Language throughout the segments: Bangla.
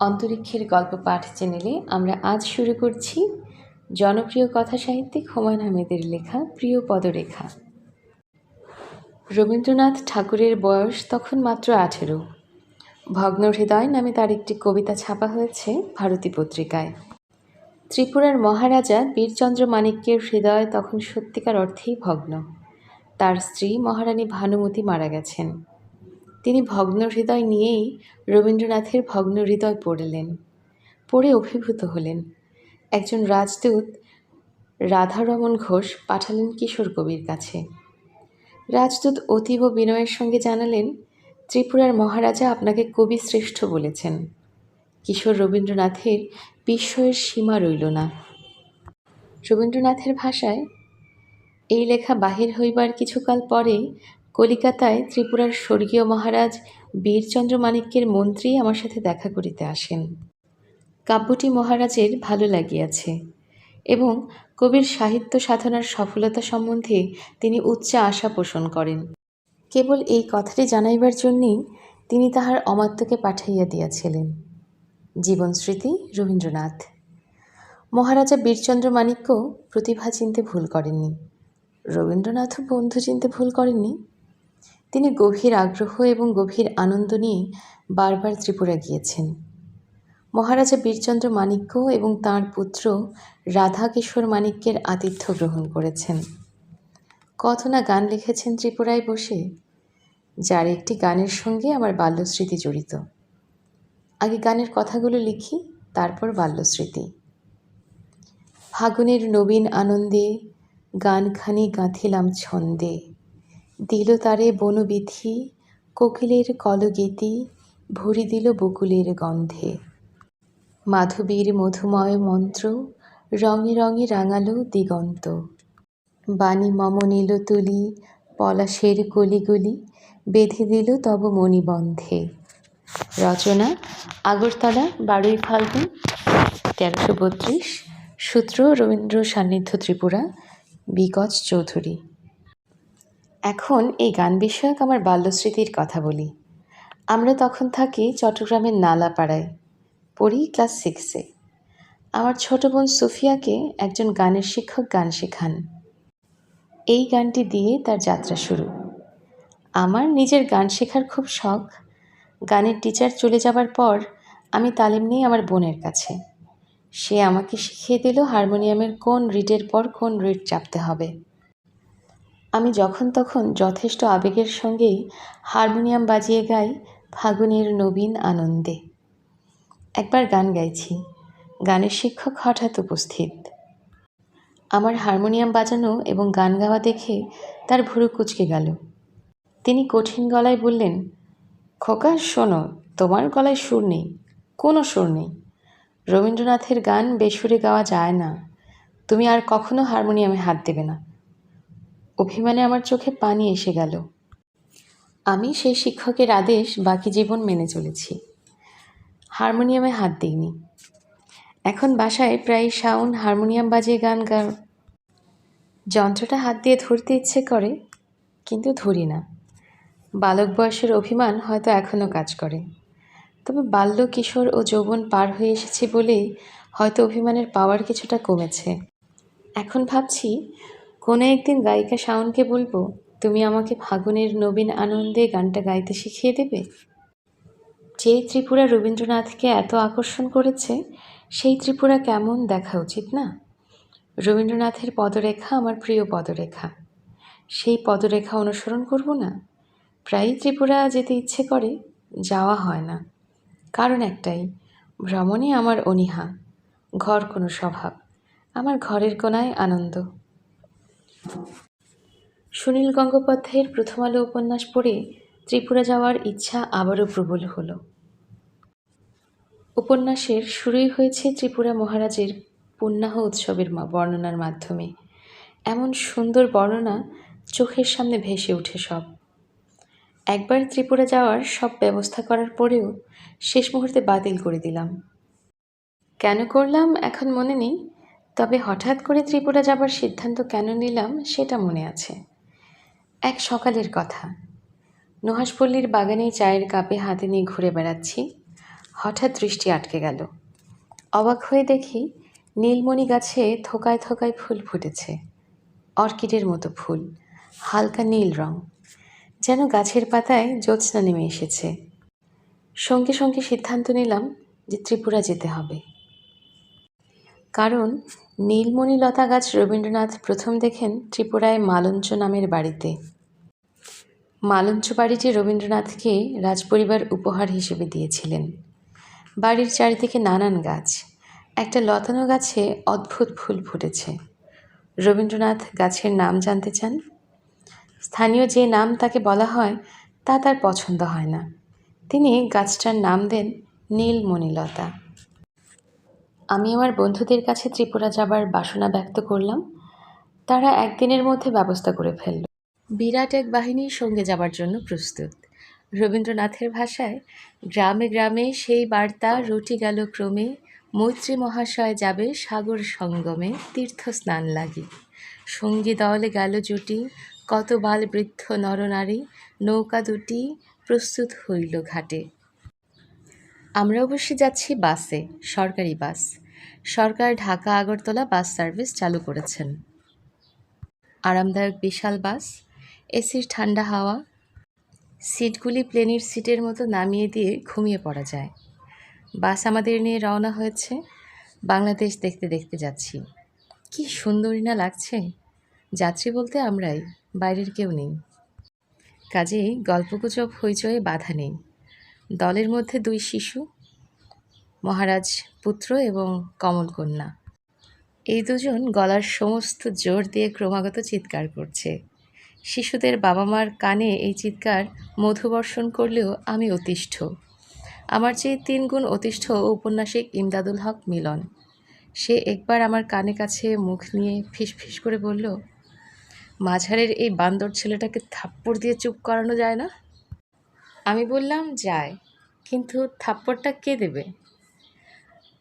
অন্তরিক্ষের গল্প পাঠ চ্যানেলে আমরা আজ শুরু করছি জনপ্রিয় কথা সাহিত্যিক হুমায়ুন আহমেদের লেখা প্রিয় পদরেখা। রবীন্দ্রনাথ ঠাকুরের বয়স তখন মাত্র আঠেরো। ভগ্ন হৃদয় নামে তার একটি কবিতা ছাপা হয়েছে ভারতী পত্রিকায়। ত্রিপুরার মহারাজা বীরচন্দ্র মাণিক্যের হৃদয় তখন সত্যিকার অর্থেই ভগ্ন। তার স্ত্রী মহারানী ভানুমতি মারা গেছেন। তিনি ভগ্ন হৃদয় নিয়েই রবীন্দ্রনাথের ভগ্ন হৃদয় পড়লেন, পড়ে অভিভূত হলেন। একজন রাজদূত রাধারমণ ঘোষ পাঠালেন কিশোর কবির কাছে। রাজদূত অতীব বিনয়ের সঙ্গে জানালেন, ত্রিপুরার মহারাজা আপনাকে কবি শ্রেষ্ঠ বলেছেন। কিশোর রবীন্দ্রনাথের বিস্ময়ের সীমা রইল না। রবীন্দ্রনাথের ভাষায়, এই লেখা বাহির হইবার কিছুকাল পরে কলিকাতায় ত্রিপুরার স্বর্গীয় মহারাজ বীরচন্দ্র মাণিক্যের মন্ত্রী আমার সাথে দেখা করিতে আসেন। কাব্যটি মহারাজের ভালো লাগিয়াছে এবং কবির সাহিত্য সাধনার সফলতা সম্বন্ধে তিনি উচ্চ আশা পোষণ করেন। কেবল এই কথাটি জানাইবার জন্যেই তিনি তাহার অমাত্যকে পাঠাইয়া দিয়াছিলেন। জীবনস্মৃতি রবীন্দ্রনাথ। মহারাজা বীরচন্দ্র মাণিক্য প্রতিভা চিনতে ভুল করেননি। রবীন্দ্রনাথও বন্ধু চিনতে ভুল করেননি। তিনি গভীর আগ্রহ এবং গভীর আনন্দ নিয়ে বারবার ত্রিপুরা গিয়েছেন। মহারাজা বীরচন্দ্র মাণিক্য এবং তাঁর পুত্র রাধাকিশোর মাণিক্যের আতিথ্য গ্রহণ করেছেন। কত না গান লিখেছেন ত্রিপুরায় বসে, যার একটি গানের সঙ্গে আমার বাল্যস্মৃতি জড়িত। আগে গানের কথাগুলো লিখি, তারপর বাল্যস্মৃতি। ফাগুনের নবীন আনন্দে গানখানি গাঁথিলাম ছন্দে। দিল তারে বনবিধি, কোকিলের কলগীতি, ভরি দিল বকুলের গন্ধে। মাধবীর মধুময় মন্ত্র রঙে রঙে রাঙালো দিগন্ত। বাণী মম নিল তুলি, পলাশের কলিগুলি বেঁধে দিল তব মণিবন্ধে। রচনা, আগরতলা, বারোই ফাল্গুন, তেরোশো বত্রিশ, সূত্র রবীন্দ্র সান্নিধ্য ত্রিপুরা বিকজ চৌধুরী। এখন এই গান বিষয়ক আমার বাল্যস্মৃতির কথা বলি। আমরা তখন থাকি চট্টগ্রামের নালাপাড়ায়, পড়ি ক্লাস সিক্সে আমার ছোট বোন সুফিয়াকে একজন গানের শিক্ষক গান শেখান। এই গানটি দিয়ে তার যাত্রা শুরু। আমার নিজের গান শেখার খুব শখ। গানের টিচার চলে যাবার পর আমি তালিম নিই আমার বোনের কাছে। সে আমাকে শিখিয়ে দিল হারমোনিয়ামের কোন রিডের পর কোন রিড চাপতে হবে। আমি যখন তখন যথেষ্ট আবেগের সঙ্গেই হারমোনিয়াম বাজিয়ে গাই ফাগুনের নবীন আনন্দে। একবার গান গাইছি। গানের শিক্ষক হঠাৎ উপস্থিত। আমার হারমোনিয়াম বাজানো এবং গান গাওয়া দেখে তার ভুরু কুচকে গেল। তিনি কঠিন গলায় বললেন, খোকা, শোনো, তোমার গলায় সুর নেই, কোনো সুর নেই। রবীন্দ্রনাথের গান বেসুরে গাওয়া যায় না। তুমি আর কখনো হারমোনিয়ামে হাত দেবে না। অভিমানে আমার চোখে পানি এসে গেল। আমি সেই শিক্ষকের আদেশ বাকি জীবন মেনে চলেছি। হারমোনিয়ামে হাত দিইনি। এখন বাসায় প্রায় শাউন হারমোনিয়াম বাজিয়ে গান গা যন্ত্রটা হাত দিয়ে ধরতে ইচ্ছে করে, কিন্তু ধরি না। বালক বয়সের অভিমান হয়তো এখনও কাজ করে। তবে বাল্য কিশোর ও যৌবন পার হয়ে এসেছি বলেই হয়তো অভিমানের পাওয়ার কিছুটা কমেছে। এখন ভাবছি কোনো একদিন গায়িকা শাওনকে বলব, তুমি আমাকে ফাগুনের নবীন আনন্দে গানটা গাইতে শিখিয়ে দেবে? যে ত্রিপুরা রবীন্দ্রনাথকে এত আকর্ষণ করেছে, সেই ত্রিপুরা কেমন দেখা উচিত না? রবীন্দ্রনাথের পদরেখা আমার প্রিয় পদরেখা। সেই পদরেখা অনুসরণ করব না? প্রায়ই ত্রিপুরা যেতে ইচ্ছে করে, যাওয়া হয় না। কারণ একটাই ভ্রমণে আমার অনীহা, ঘর কোনো স্বভাব, আমার ঘরের কোনায় আনন্দ। সুনীল গঙ্গোপাধ্যায়ের প্রথম আলো উপন্যাস পড়ে ত্রিপুরা যাওয়ার ইচ্ছা আবারও প্রবল হলো। উপন্যাসের শুরুই হয়েছে ত্রিপুরা মহারাজের পুণ্যাহ উৎসবের বর্ণনার মাধ্যমে। এমন সুন্দর বর্ণনা চোখের সামনে ভেসে উঠে সব। একবার ত্রিপুরা যাওয়ার সব ব্যবস্থা করার পরেও শেষ মুহূর্তে বাতিল করে দিলাম। কেন করলাম এখন মনে নেই তবে হঠাৎ করে ত্রিপুরা যাবার সিদ্ধান্ত কেন নিলাম সেটা মনে আছে। এক সকালের কথা। নুহাসপল্লীর বাগানে চায়ের কাপে হাতে নিয়ে ঘুরে বেড়াচ্ছি। হঠাৎ দৃষ্টি আটকে গেল। অবাক হয়ে দেখি নীলমণি গাছে থোকায় থোকায় ফুল ফুটেছে। অর্কিডের মতো ফুল, হালকা নীল রং। যেন গাছের পাতায় জ্যোৎস্না নেমে এসেছে। সঙ্গে সঙ্গে সিদ্ধান্ত নিলাম যে ত্রিপুরা যেতে হবে। কারণ নীলমণি লতা গাছ রবীন্দ্রনাথ প্রথম দেখেন ত্রিপুরায় মালঞ্চ নামের বাড়িতে। মালঞ্চ বাড়িটি রবীন্দ্রনাথকে রাজপরিবার উপহার হিসেবে দিয়েছিলেন। বাড়ির চারিদিকে নানান গাছ। একটা লতানো গাছে অদ্ভুত ফুল ফুটেছে। রবীন্দ্রনাথ গাছের নাম জানতে চান? স্থানীয় যে নাম তাকে বলা হয়, তা তার পছন্দ হয় না। তিনি গাছটার নাম দেন নীলমণিলতা আমি আমার বন্ধুদের কাছে ত্রিপুরা যাবার বাসনা ব্যক্ত করলাম। তারা একদিনের মধ্যে ব্যবস্থা করে ফেলল। বিরাট এক বাহিনীর সঙ্গে যাবার জন্য প্রস্তুত। রবীন্দ্রনাথের ভাষায়, গ্রামে গ্রামে সেই বার্তা রুটি গেল ক্রমে, মৈত্রী মহাশয় যাবে সাগর সঙ্গমে তীর্থ স্নান লাগি। সঙ্গী দলে গেল জুটি, কত বাল বৃদ্ধ নরনারী, নৌকা দুটি প্রস্তুত হইল ঘাটে। আমরা অবশ্যই যাচ্ছি বাসে, সরকারি বাস। সরকার ঢাকা আগরতলা বাস সার্ভিস চালু করেছেন। আরামদায়ক বিশাল বাস, এসির ঠান্ডা হাওয়া, সিটগুলি প্লেনের সিটের মতো নামিয়ে দিয়ে ঘুমিয়ে পড়া যায়। বাস আমাদের নিয়ে রওনা হয়েছে। বাংলাদেশ দেখতে দেখতে যাচ্ছি। কি সুন্দরী না লাগছে? যাত্রী বলতে আমরাই, বাইরের কেউ নেই। কাজেই গল্পগুজব হইচয়ে বাধা নেই। দলের মধ্যে দুই শিশু, মহারাজ পুত্র এবং কমলকন্যা এই দুজন গলার সমস্ত জোর দিয়ে ক্রমাগত চিৎকার করছে। শিশুদের বাবা মার কানে এই চিৎকার মধুবর্ষণ করলেও আমি অতিষ্ঠ। আমার চেয়ে তিন গুণ অতিষ্ঠ ঔপন্যাসিক ইমদাদুল হক মিলন। সে একবার আমার কানে কাছে মুখ নিয়ে ফিসফিস করে বলল, মাঝারের এই বান্দর ছেলেটাকে থাপ্পড় দিয়ে চুপ করানো যায় না? আমি বললাম, যায়। কিন্তু থাপ্পড়টা কে দেবে?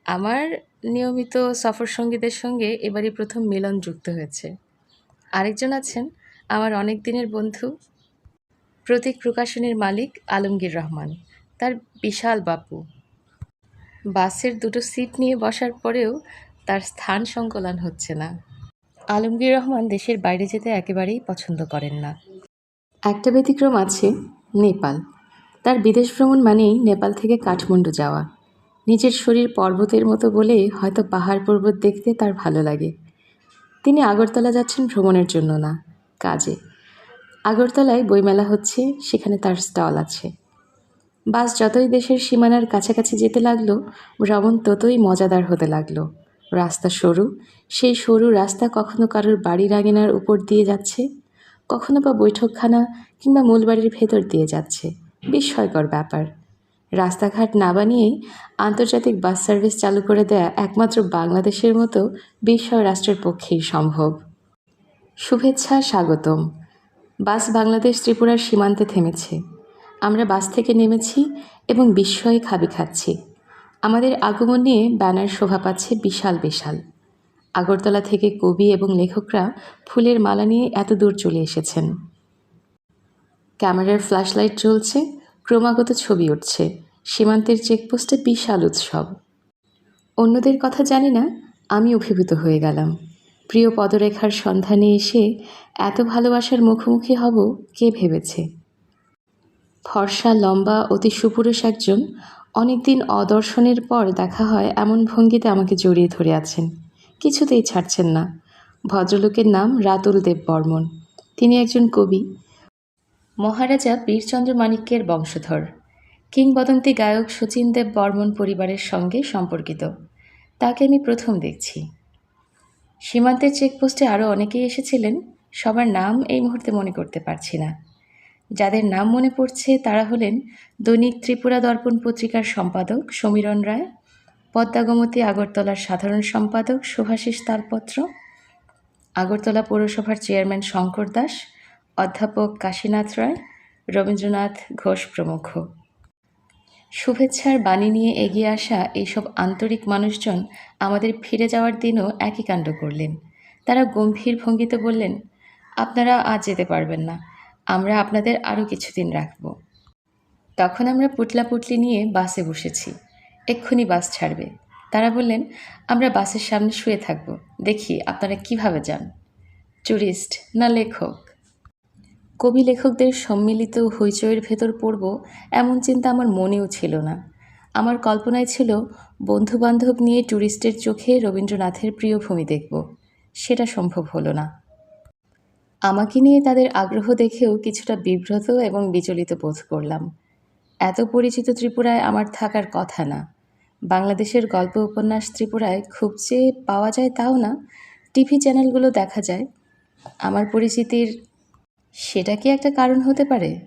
আমার নিয়মিত সফর সঙ্গীদের সঙ্গে এবারই প্রথম মিলন যুক্ত হয়েছে। আরেকজন আছেন আমার অনেক দিনের বন্ধু, প্রতীক প্রকাশনের মালিক আলমগীর রহমান। তার বিশাল বাপু। বাসের দুটো সিট নিয়ে বসার পরেও তার স্থান সংকলন হচ্ছে না। আলমগীর রহমান দেশের বাইরে যেতে একেবারেই পছন্দ করেন না। একটা ব্যতিক্রম আছে, নেপাল। তার বিদেশ ভ্রমণ মানেই নেপাল থেকে কাঠমান্ডু যাওয়া। নিজের শরীর পর্বতের মতো বলে হয়তো পাহাড় পর্বত দেখতে তার ভালো লাগে। তিনি আগরতলা যাচ্ছেন ভ্রমণের জন্য না, কাজে। আগরতলায় বইমেলা হচ্ছে, সেখানে তার স্টল আছে। বাস যতই দেশের সীমানার কাছাকাছি যেতে লাগল, ভ্রমণ ততই মজাদার হতে লাগল। রাস্তা সরু, সেই সরু রাস্তা কখনো কারোর বাড়ির আঙিনার উপর দিয়ে যাচ্ছে, কখনো বা বৈঠকখানা কিংবা মূল বাড়ির ভেতর দিয়ে যাচ্ছে। বিস্ময়কর ব্যাপার। রাস্তাঘাট না বানিয়েই আন্তর্জাতিক বাস সার্ভিস চালু করে দেয়া একমাত্র বাংলাদেশের মতো বিশ্ব রাষ্ট্রের পক্ষেই সম্ভব। শুভেচ্ছা, স্বাগতম। বাস বাংলাদেশ ত্রিপুরার সীমান্তে থেমেছে। আমরা বাস থেকে নেমেছি এবং বিস্ময়ে খাবি খাচ্ছি। আমাদের আগমন নিয়ে ব্যানার শোভা পাচ্ছে বিশাল বিশাল। আগরতলা থেকে কবি এবং লেখকরা ফুলের মালা নিয়ে এত দূর চলে এসেছেন। ক্যামেরার ফ্ল্যাশ লাইট জ্বলছে। ক্রমাগত ছবি উঠছে। সীমান্তের চেকপোস্টে বিশাল উৎসব। অন্যদের কথা জানি না, আমি অভিভূত হয়ে গেলাম। প্রিয় পদরেখার সন্ধানে এসে এত ভালোবাসার মুখোমুখি হব কে ভেবেছে? ফর্সা, লম্বা, অতি সুপুরুষ একজন অনেকদিন অদর্শনের পর দেখা হয় এমন ভঙ্গিতে আমাকে জড়িয়ে ধরে আছেন। কিছুতেই ছাড়ছেন না। ভদ্রলোকের নাম রাতুল দেব বর্মন তিনি একজন কবি। মহারাজা বীরচন্দ্র মাণিক্যের বংশধর। কিংবদন্তি গায়ক শচীন দেব বর্মন পরিবারের সঙ্গে সম্পর্কিত। তাকে আমি প্রথম দেখছি। সীমান্তের চেকপোস্টে আরও অনেকেই এসেছিলেন, সবার নাম এই মুহূর্তে মনে করতে পারছি না। যাদের নাম মনে পড়ছে তারা হলেন দৈনিক ত্রিপুরা দর্পণ পত্রিকার সম্পাদক সমীরণ রায়, পদ্মাগমতী আগরতলার সাধারণ সম্পাদক শুভাশিস তালপত্র আগরতলা পৌরসভার চেয়ারম্যান শঙ্কর দাস অধ্যাপক কাশীনাথ রায়, রবীন্দ্রনাথ ঘোষ প্রমুখ। শুভেচ্ছার বাণী নিয়ে এগিয়ে আসা এইসব আন্তরিক মানুষজন আমাদের ফিরে যাওয়ার দিনও একই কাণ্ড করলেন। তারা গম্ভীর ভঙ্গিতে বললেন, আপনারা আজ যেতে পারবেন না, আমরা আপনাদের আরও কিছুদিন রাখব। তখন আমরা পুটলা পুটলি নিয়ে বাসে বসেছি। এক্ষুনি বাস ছাড়বে। তারা বললেন, আমরা বাসের সামনে শুয়ে থাকব, দেখি আপনারা কীভাবে যান। ট্যুরিস্ট না লেখক? কবি লেখকদের সম্মিলিত হইচইয়ের ভেতর পড়ব, এমন চিন্তা আমার মনেও ছিল না। আমার কল্পনায় ছিল, বন্ধুবান্ধব নিয়ে ট্যুরিস্টের চোখে রবীন্দ্রনাথের প্রিয় ভূমি দেখব। সেটা সম্ভব হলো না। আমাকে নিয়ে তাদের আগ্রহ দেখেও কিছুটা বিব্রত এবং বিচলিত বোধ করলাম। এত পরিচিত ত্রিপুরায় আমার থাকার কথা না। বাংলাদেশের গল্প উপন্যাস ত্রিপুরায় খুব যে পাওয়া যায় তাও না। টিভি চ্যানেলগুলো দেখা যায়। আমার পরিচিতির সেটা কি একটা কারণ হতে পারে?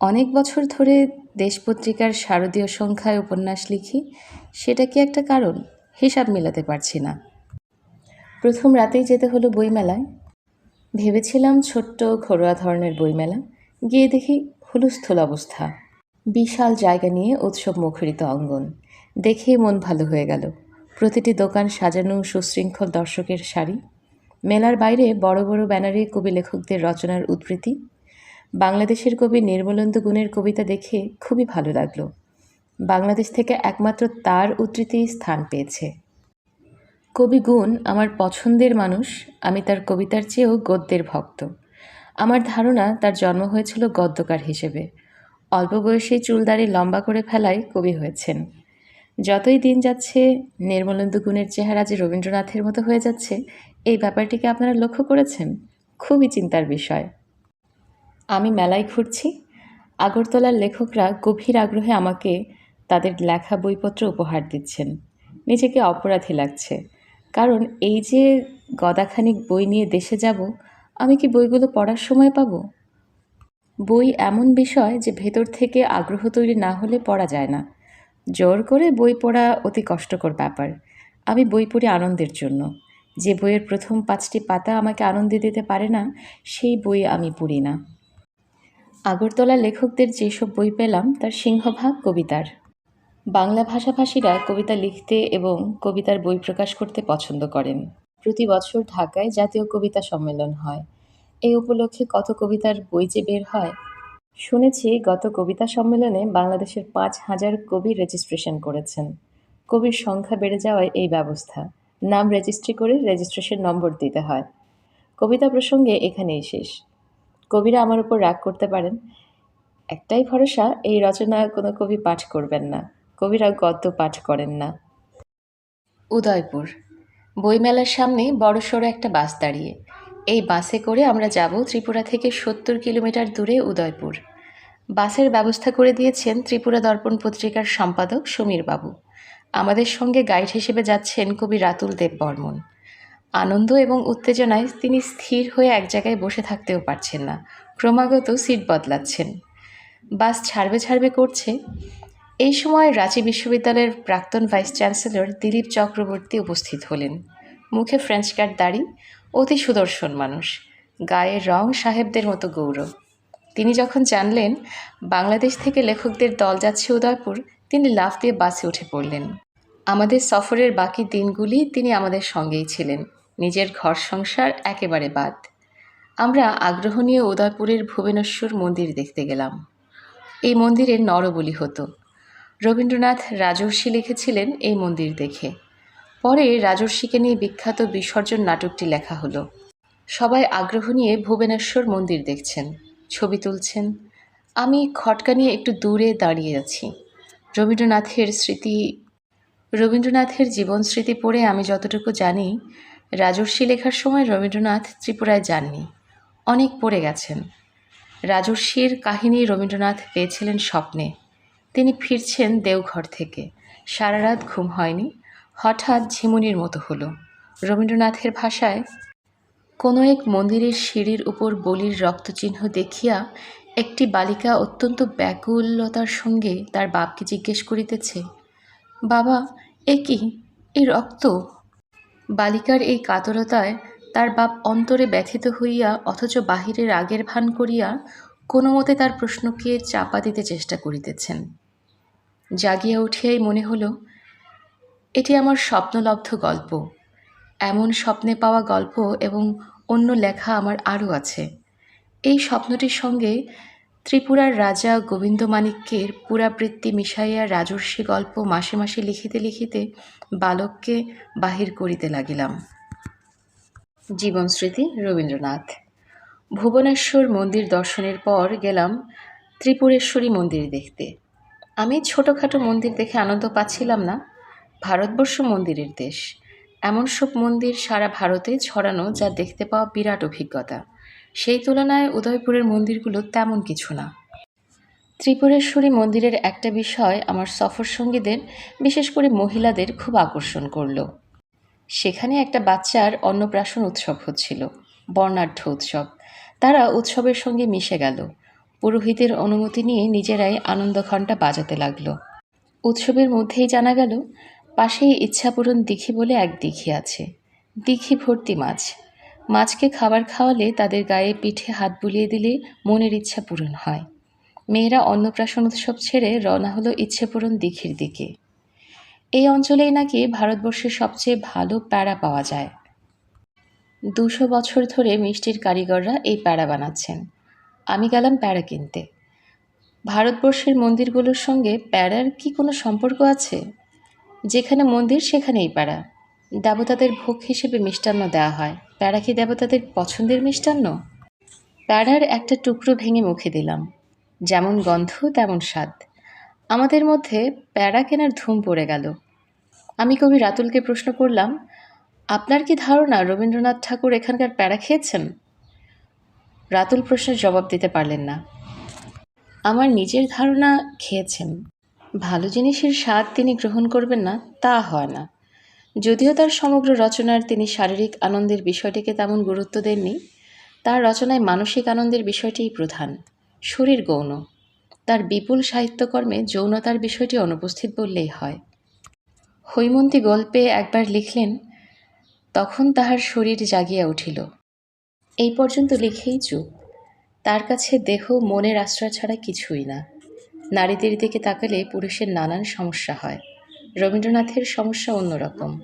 অনেক বছর ধরে দেশ পত্রিকার শারদীয় সংখ্যায় উপন্যাস লিখি, সেটা কি একটা কারণ? হিসাব মেলাতে পারছি না। প্রথম রাতেই যেতে হলো বইমেলায়। ভেবেছিলাম ছোট্ট ঘরোয়া ধরনের বইমেলা, গিয়ে দেখি হুলস্থুল অবস্থা। বিশাল জায়গা নিয়ে উৎসব মুখরিত অঙ্গন। দেখেই মন ভালো হয়ে গেল। প্রতিটি দোকান সাজানো সুশৃঙ্খল দর্শকের সারি মেলার বাইরে বড় বড় ব্যানারে কবি লেখকদের রচনার উদ্ধৃতি বাংলাদেশের কবি নির্মলেন্দু গুণের কবিতা দেখে খুবই ভালো লাগল। বাংলাদেশ থেকে একমাত্র তার উদ্ধৃতি স্থান পেয়েছে। কবি গুণ আমার পছন্দের মানুষ, আমি তার কবিতার চেয়েও গদ্যের ভক্ত। আমার ধারণা তার জন্ম হয়েছিল গদ্যকার হিসেবে। অল্প বয়সে চুলদাড়ি লম্বা করে ফেলায় কবি হয়েছেন। যতই দিন যাচ্ছে, নির্মলেন্দু গুণের চেহারা যে রবীন্দ্রনাথের মতো হয়ে যাচ্ছে এই ব্যাপারটিকে আপনারা লক্ষ্য করেছেন? খুবই চিন্তার বিষয়। আমি মেলায় ঘুরছি। আগরতলার লেখকরা গভীর আগ্রহে আমাকে তাদের লেখা বইপত্র উপহার দিচ্ছেন। নিজেকে অপরাধী লাগছে। কারণ এই যে গদাখানিক বই নিয়ে দেশে যাব, আমি কি বইগুলো পড়ার সময় পাবো? বই এমন বিষয় যে ভেতর থেকে আগ্রহ তৈরি না হলে পড়া যায় না। জোর করে বই পড়া অতি কষ্টকর ব্যাপার। আমি বই পড়ি আনন্দের জন্য। যে বইয়ের প্রথম পাঁচটি পাতা আমাকে আনন্দে দিতে পারে না, সেই বই আমি পড়ি না। আগরতলা লেখকদের যেসব বই পেলাম, তার সিংহভাগ কবিতার। বাংলা ভাষাভাষীরা কবিতা লিখতে এবং কবিতার বই প্রকাশ করতে পছন্দ করেন। প্রতি বছর ঢাকায় জাতীয় কবিতা সম্মেলন হয়। এই উপলক্ষে কত কবিতার বই যে বের হয়? শুনেছি গত কবিতা সম্মেলনে বাংলাদেশের পাঁচ হাজার কবি রেজিস্ট্রেশন করেছেন। কবির সংখ্যা বেড়ে যাওয়ায় এই ব্যবস্থা। নাম রেজিস্ট্রি করে রেজিস্ট্রেশন নম্বর দিতে হয়। কবিতা প্রসঙ্গে এখানেই শেষ। কবিরা আমার উপর রাগ করতে পারেন। একটাই ভরসা, এই রচনা কোনো কবি পাঠ করবেন না। কবিরা গদ্য পাঠ করেন না। উদয়পুর। বইমেলার সামনে বড়সড় একটা বাস দাঁড়িয়ে। এই বাসে করে আমরা যাব ত্রিপুরা থেকে সত্তর কিলোমিটার দূরে উদয়পুর। বাসের ব্যবস্থা করে দিয়েছেন ত্রিপুরা দর্পণ পত্রিকার সম্পাদক সমীর বাবু আমাদের সঙ্গে গাইড হিসেবে যাচ্ছেন কবি রাতুল দেব বর্মন আনন্দ এবং উত্তেজনায় তিনি স্থির হয়ে এক জায়গায় বসে থাকতেও পারছেন না। ক্রমাগত সিট বদলাচ্ছেন। বাস ছাড়বে ছাড়বে করছে। এই সময় রাঁচি বিশ্ববিদ্যালয়ের প্রাক্তন ভাইস চ্যান্সেলর দিলীপ চক্রবর্তী উপস্থিত হলেন। মুখে ফ্রেঞ্চ কাট দাড়ি, অতি সুদর্শন মানুষ গায়ের রং সাহেবদের মতো গৌরব। তিনি যখন জানলেন, বাংলাদেশ থেকে লেখকদের দল যাচ্ছে উদয়পুর তিনি লাফ দিয়ে বাসে উঠে পড়লেন। আমাদের সফরের বাকি দিনগুলি তিনি আমাদের সঙ্গেই ছিলেন। নিজের ঘর সংসার একেবারে বাদ। আমরা আগ্রহ নিয়ে উদয়পুরের ভুবনেশ্বর মন্দির দেখতে গেলাম। এই মন্দিরে নরবলি হতো। রবীন্দ্রনাথ রাজর্ষি লিখেছিলেন এই মন্দির দেখে। পরে রাজর্ষিকে নিয়ে বিখ্যাত বিসর্জন নাটকটি লেখা হলো। সবাই আগ্রহ নিয়ে ভুবনেশ্বর মন্দির দেখছেন। ছবি তুলছেন। আমি খটকা নিয়ে একটু দূরে দাঁড়িয়ে আছি। রবীন্দ্রনাথের স্মৃতি, রবীন্দ্রনাথের জীবন স্মৃতি পড়ে আমি যতটুকু জানি, রাজর্ষি লেখার সময় রবীন্দ্রনাথ ত্রিপুরায় যাননি। অনেক পড়ে গেছেন। রাজর্ষির কাহিনী রবীন্দ্রনাথ পেয়েছিলেন স্বপ্নে। তিনি ফিরছেন দেওঘর থেকে। সারা রাত ঘুম হয়নি। হঠাৎ ঝিমুনির মতো হলো। রবীন্দ্রনাথের ভাষায়, কোনো এক মন্দিরের সিঁড়ির উপর বলির রক্তচিহ্ন দেখিয়া একটি বালিকা অত্যন্ত ব্যাকুলতার সঙ্গে তার বাপকে জিজ্ঞেস করিতেছে, বাবা, এ কি? এই রক্ত? বালিকার এই কাতরতায় তার বাপ অন্তরে ব্যথিত হইয়া অথচ বাহিরে রাগের ভান করিয়া কোনো মতে তার প্রশ্নকে চাপা দিতে চেষ্টা করিতেছেন। জাগিয়া উঠিয়াই মনে হলো, এটি আমার স্বপ্নলব্ধ গল্প। এমন স্বপ্নে পাওয়া গল্প এবং অন্য লেখা আমার আরও আছে। এই স্বপ্নটির সঙ্গে ত্রিপুরার রাজা গোবিন্দমাণিক্যের পুরাবৃত্তি মিশাইয়া রাজর্ষি গল্প মাসে মাসে লিখিতে লিখিতে বালককে বাহির করিতে লাগিলাম। জীবনস্মৃতি রবীন্দ্রনাথ। ভুবনেশ্বর মন্দির দর্শনের পর গেলাম ত্রিপুরেশ্বরী মন্দির দেখতে। আমি ছোটোখাটো মন্দির দেখে আনন্দ পাচ্ছিলাম না। ভারতবর্ষ মন্দিরের দেশ। এমন সব মন্দির সারা ভারতে ছড়ানো যা দেখতে পাওয়া বিরাট অভিজ্ঞতা। সেই তুলনায় উদয়পুরের মন্দিরগুলো তেমন কিছু না। ত্রিপুরেশ্বরী মন্দিরের একটা বিষয় আমার সফর সঙ্গীদের বিশেষ করে মহিলাদের, খুব আকর্ষণ করল। সেখানে একটা বাচ্চার অন্নপ্রাশন উৎসব হচ্ছিল, বর্ণাঢ্য উৎসব। তারা উৎসবের সঙ্গে মিশে গেল। পুরোহিতের অনুমতি নিয়ে নিজেরাই আনন্দ ঘণ্টা বাজাতে লাগল। উৎসবের মধ্যেই জানা গেল, পাশেই ইচ্ছাপূরণ দিঘি বলে এক দিঘি আছে। দিঘি ভর্তি মাছ। মাছকে খাবার খাওয়ালে তাদের গায়ে পিঠে হাত বুলিয়ে দিলে মনের ইচ্ছা পূরণ হয়। মেয়েরা অন্নপ্রাশন উৎসব ছেড়ে রওনা হলো ইচ্ছেপূরণ দিঘির দিকে। এই অঞ্চলেই নাকি ভারতবর্ষের সবচেয়ে ভালো প্যাড়া পাওয়া যায়। দুশো বছর ধরে মিষ্টির কারিগররা এই প্যাড়া বানাচ্ছেন। আমি গেলাম প্যাড়া কিনতে। ভারতবর্ষের মন্দিরগুলোর সঙ্গে প্যাড়ার কি কোনো সম্পর্ক আছে? যেখানে মন্দির, সেখানেই প্যাড়া। দেবতাদের ভোগ হিসেবে মিষ্টান্ন দেওয়া হয়। প্যাড়া কি দেবতাদের পছন্দের মিষ্টান্ন? প্যাড়ার একটা টুকরো ভেঙে মুখে দিলাম। যেমন গন্ধ, তেমন স্বাদ। আমাদের মধ্যে প্যাড়া কেনার ধুম পড়ে গেল। আমি কবি রাতুলকে প্রশ্ন করলাম, আপনার কি ধারণা রবীন্দ্রনাথ ঠাকুর এখানকার প্যাড়া খেয়েছেন? রাতুল প্রশ্নের জবাব দিতে পারলেন না। আমার নিজের ধারণা খেয়েছেন। ভালো জিনিসের স্বাদ তিনি গ্রহণ করবেন না, তা হয় না। যদিও তার সমগ্র রচনার তিনি শারীরিক আনন্দের বিষয়টিকে তেমন গুরুত্ব দেননি, তার রচনায় মানসিক আনন্দের বিষয়টিই প্রধান, শরীর গৌণ। তার বিপুল সাহিত্যকর্মে যৌনতার বিষয়টি অনুপস্থিত বললেই হয়। হৈমন্তী গল্পে একবার লিখলেন, তখন তাহার শরীর জাগিয়া উঠিল। এই পর্যন্ত লিখেই চুপ। তার কাছে দেহ, মনের আশ্রয় ছাড়া কিছুই না। নারীদের দিকে তাকালে পুরুষের নানান সমস্যা হয়। রবীন্দ্রনাথের সমস্যা অন্যরকম।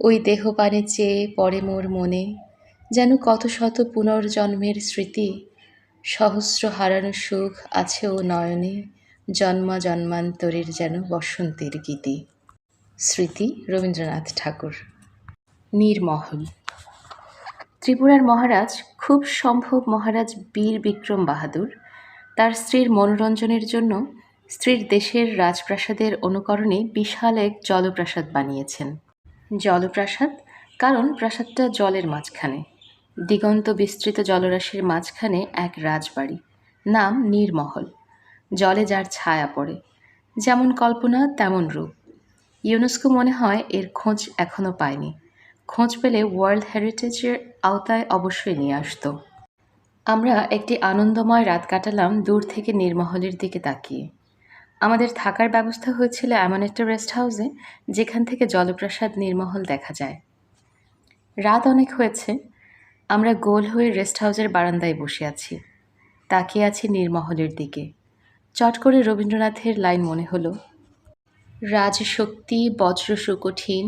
ওই দেহ পানে চেয়ে পরে মোর মনে, যেন কত শত পুনর্জন্মের স্মৃতি, সহস্র হারানো সুখ আছে ও নয়নে জন্মা জন্মান্তরের যেন বসন্তের গীতি। স্মৃতি রবীন্দ্রনাথ ঠাকুর। নীরমহল ত্রিপুরার মহারাজ, খুব সম্ভব মহারাজ বীর বিক্রম বাহাদুর, তার স্ত্রীর মনোরঞ্জনের জন্য স্ত্রীর দেশের রাজপ্রাসাদের অনুকরণে বিশাল এক জলপ্রাসাদ বানিয়েছেন। জলপ্রাসাদ? কারণ প্রাসাদটা জলের মাঝখানে। দিগন্ত বিস্তৃত জলরাশির মাঝখানে এক রাজবাড়ি। নাম নীরমহল। জলে যার ছায়া পড়ে। যেমন কল্পনা, তেমন রূপ। ইউনেস্কো মনে হয় এর খোঁজ এখনও পায়নি। খোঁজ পেলে ওয়ার্ল্ড হেরিটেজের আওতায় অবশ্যই নিয়ে আসতো। আমরা একটি আনন্দময় রাত কাটালাম দূর থেকে নীরমহলের দিকে তাকিয়ে। আমাদের থাকার ব্যবস্থা হয়েছিল এমন একটা রেস্ট হাউসে যেখান থেকে জলপ্রাসাদ নির্মহল দেখা যায়। রাত অনেক হয়েছে, আমরা গোল হয়ে রেস্ট হাউসের বারান্দায় বসে আছি। তাকিয়ে আছি নির্মহলের দিকে। চট করে রবীন্দ্রনাথের লাইন মনে হলো, রাজশক্তি, বজ্র সুকঠিন,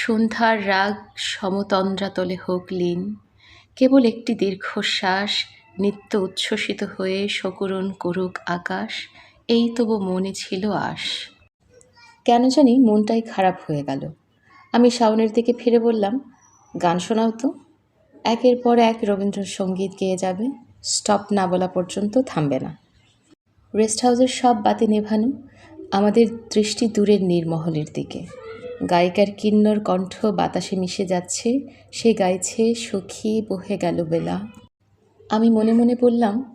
সন্ধ্যার রাগ সমতন্দ্রাতলে হোক লীন। কেবল একটি দীর্ঘশ্বাস, নিত্য উচ্ছ্বসিত হয়ে সকরুণ করুক আকাশ এই তবু মনে ছিল আশ। কেন জানি মনটাই খারাপ হয়ে গেল। আমি শাওনের দিকে ফিরে বললাম, গান শোনাও তো। একের পর এক রবীন্দ্রসঙ্গীত গেয়ে যাবে, স্টপ না বলা পর্যন্ত থামবে না। রেস্ট হাউসের সব বাতি নেভানো আমাদের দৃষ্টি দূরের নীরমহলের দিকে। গায়িকার কিন্নর কণ্ঠ বাতাসে মিশে যাচ্ছে, সে গাইছে, সখী বহে গেল বেলা। আমি মনে মনে বললাম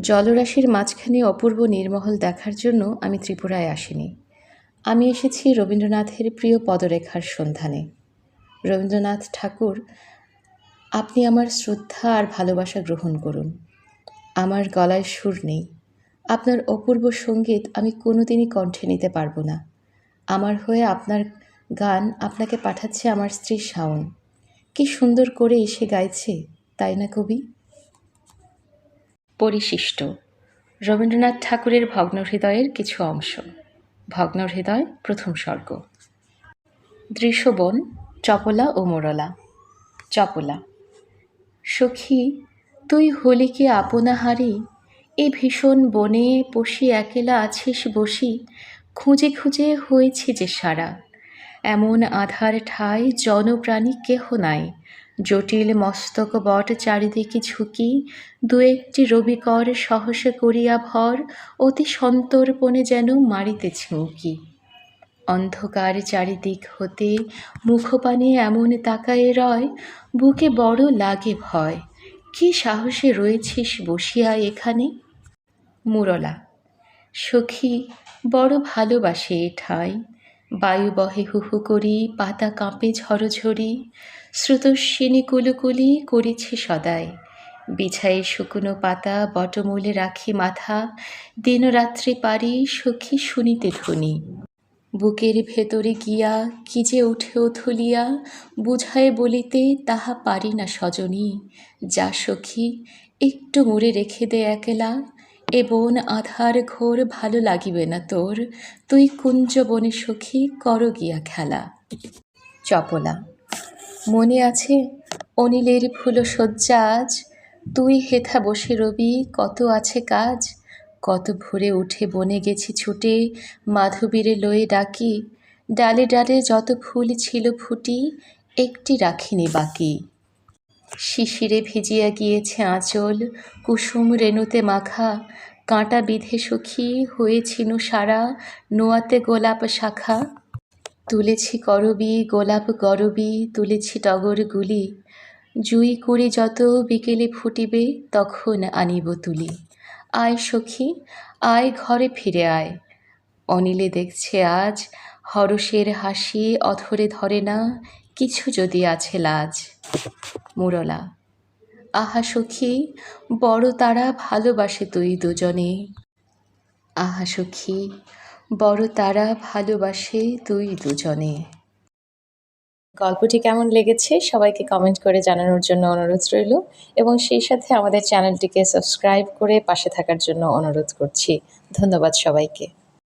জলরাশির মাঝখানে অপূর্ব নির্মহল দেখার জন্য আমি ত্রিপুরায় আসিনি। আমি এসেছি রবীন্দ্রনাথের প্রিয় পদরেখার সন্ধানে। রবীন্দ্রনাথ ঠাকুর, আপনি আমার শ্রদ্ধা আর ভালোবাসা গ্রহণ করুন। আমার গলায় সুর নেই। আপনার অপূর্ব সংগীত আমি কোনোদিনই কণ্ঠে নিতে পারব না। আমার হয়ে আপনার গান আপনাকে পাঠাচ্ছে আমার স্ত্রী শাওন। কি সুন্দর করে এসে গাইছে, তাই না কবি? পরিশিষ্ট। রবীন্দ্রনাথ ঠাকুরের ভগ্নহৃদয়ের কিছু অংশ। ভগ্নহৃদয় প্রথম স্বর্গ। দৃশ্যবন, চপলা ও মোরলা। চপলা। সখী, তুই হলি কি আপনা হারি এ ভীষণ বনে পশি একেলা আছিস বসি। খুঁজে খুঁজে হয়েছি যে সারা। এমন আধার ঠাই জনপ্রাণী কেহ নাই। জটিল মস্তক বট চারিদিকে ঝুঁকি, দু একটি রবিকর সহসা করিয়া ভর, অতি সন্তর্পণে যেন মারিতেছে উঁকি অন্ধকার চারিদিক হতে মুখপানে এমন তাকায়ে রয়, বুকে বড় লাগে ভয়, কি সাহসে রয়েছিস বসিয়া এখানে? মুরলা, সখী, বড় ভালোবাসে এ ঠাঁই। বায়ু বহে হুহু করি, পাতা কাঁপে ঝরঝরি, স্রোতস্বিনী কুলুকুলি করেছে সদাই। বিছায়ে শুকনো পাতা, বটমূলে রাখি মাথা, দিনরাত্রি পারি সখী শুনিতে ধ্বনি। বুকের ভেতরে গিয়া কি যে উঠে উথুলিয়া, বুঝায় বলিতে তাহা পারি না সজনী। যা সখী, একটু মুড়ে রেখে দে একলা এ বন আধার ঘোর ভালো লাগিবে না তোর। তুই কুঞ্জ বনে সখী, কর গিয়া খেলা। চপলা। মনে আছে, অনিলের ফুল শয্যা আজ। তুই হেথা বসে রবি, কত আছে কাজ। কত ভোরে উঠে বনে গেছি ছুটে, মাধবীরে লয়ে ডাকি। ডালে ডালে যত ফুল ছিল ফুটি, একটি রাখিনি বাকি। শিশিরে ভিজিয়া গিয়েছে আঁচল, কুসুম রেণুতে মাখা, কাঁটা বিধে সুখী হয়েছিনু সারা, নোয়াতে গোলাপ শাখা। তুলেছি করবি, গোলাপ গরবি, তুলেছি টগর গুলি। জুই কুড়ি যত বিকেলে ফুটিবে, তখন আনিব তুলি। আয় সখী, আয় ঘরে ফিরে আয়। অনিলে দেখছে আজ, হরষের হাসি অথরে ধরে না, কিছু যদি আছে লাজ। মুরলা। আহা সখী, বড় তারা ভালোবাসে তুই দুজনে। আহা সখী, বড় তারা ভালোবাসে তুই দুজনে। গল্পটি কেমন লেগেছে সবাইকে কমেন্ট করে জানানোর জন্য অনুরোধ রইল এবং সেই সাথে আমাদের চ্যানেলটিকে সাবস্ক্রাইব করে পাশে থাকার জন্য অনুরোধ করছি। ধন্যবাদ সবাইকে।